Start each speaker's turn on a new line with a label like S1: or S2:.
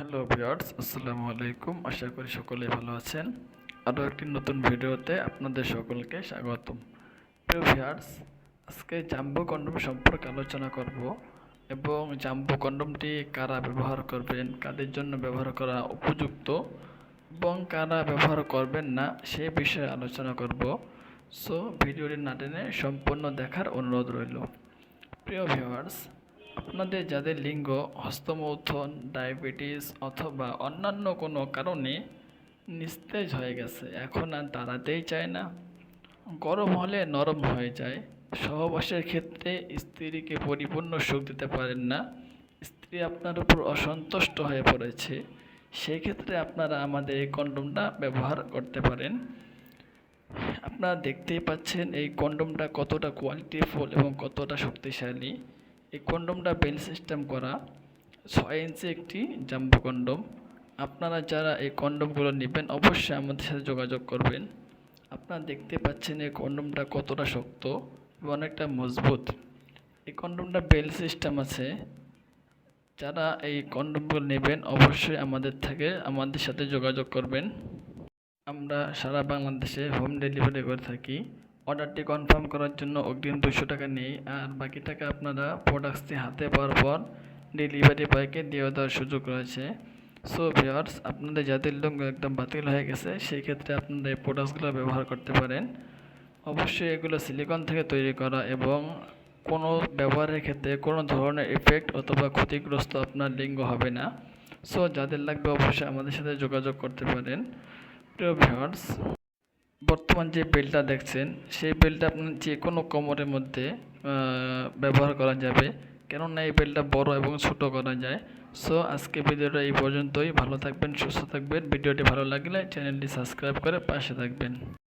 S1: Hello viewers, আসসালামু আলাইকুম। আশা করি সকলে ভালো আছেন। আরও একটি নতুন ভিডিওতে আপনাদের সকলকে স্বাগতম। প্রিয় ভিউয়ার্স, আজকে জাম্বো কন্ডম সম্পর্কে আলোচনা করব এবং জাম্বো কন্ডমটি কারা ব্যবহার করবেন, কাদের জন্য ব্যবহার করা উপযুক্ত এবং কারা ব্যবহার করবেন না সে বিষয়ে আলোচনা করব। সো, ভিডিওটি না টেনে সম্পূর্ণ দেখার অনুরোধ রইল। প্রিয় ভিউয়ার্স আপনাদের যাদের লিঙ্গ, হস্তমৌথন, ডায়াবেটিস অথবা অন্যান্য কোনো কারণে নিস্তেজ হয়ে গেছে, এখন আর দাঁড়াতেই চায় না। গরম হলে নরম হয়ে যায়। সহবাসের ক্ষেত্রে স্ত্রীকে পরিপূর্ণ সুখ দিতে পারেন না। স্ত্রী আপনার উপর অসন্তুষ্ট হয়ে পড়েছে। সেই ক্ষেত্রে আপনারা আমাদের এই কন্ডোমটা ব্যবহার করতে পারেন। আপনারা দেখতেই পাচ্ছেন এই কন্ডোমটা কতটা কোয়ালিটিফুল এবং কতটা শক্তিশালী। এই কন্ডোমটা বেল সিস্টেম করা ছয় ইঞ্চি একটি জাম্বো কন্ডোম। আপনারা যারা এই কন্ডোমগুলো নেবেন, অবশ্যই আমাদের সাথে যোগাযোগ করবেন। আপনারা দেখতে পাচ্ছেন এই কন্ডোমটা কতটা শক্ত এবং অনেকটা মজবুত। এই কন্ডোমটা বেল সিস্টেম আছে। যারা এই কন্ডোমগুলো নেবেন, অবশ্যই আমাদের থেকে আমাদের সাথে যোগাযোগ করবেন। আমরা সারা বাংলাদেশে হোম ডেলিভারি করে থাকি। অর্ডারটি কনফার্ম করার জন্য অগ্রিম দুশো টাকা নেই। আর বাকি টাকা আপনারা প্রোডাক্টসটি হাতে পাওয়ার পর ডেলিভারি বয়কে দিয়ে দেওয়ার সুযোগ রয়েছে। সো ভিওয়ার্স আপনাদের যাদের লোক একদম বাতিল হয়ে গেছে, সেই ক্ষেত্রে আপনারা এই প্রোডাক্টসগুলো ব্যবহার করতে পারেন। অবশ্যই এগুলো সিলিকন থেকে তৈরি করা এবং কোনো ব্যবহারের ক্ষেত্রে কোনো ধরনের এফেক্ট অথবা ক্ষতিগ্রস্ত আপনার লিঙ্গ হবে না। সো যাদের লাগবে অবশ্যই আমাদের সাথে যোগাযোগ করতে পারেন। প্রিয় ভিউয়ার্স বর্তমান যে বেল্টটা দেখছেন, সেই বেল্টটা আপনার যে কোনো কোমরের মধ্যে ব্যবহার করা যাবে। কেননা এই বেল্টটা বড় এবং ছোট করা যায়। সো আজকে ভিডিওটা এই পর্যন্তই। ভালো থাকবেন, সুস্থ থাকবেন। ভিডিওটি ভালো লাগলে চ্যানেলটি সাবস্ক্রাইব করে পাশে থাকবেন।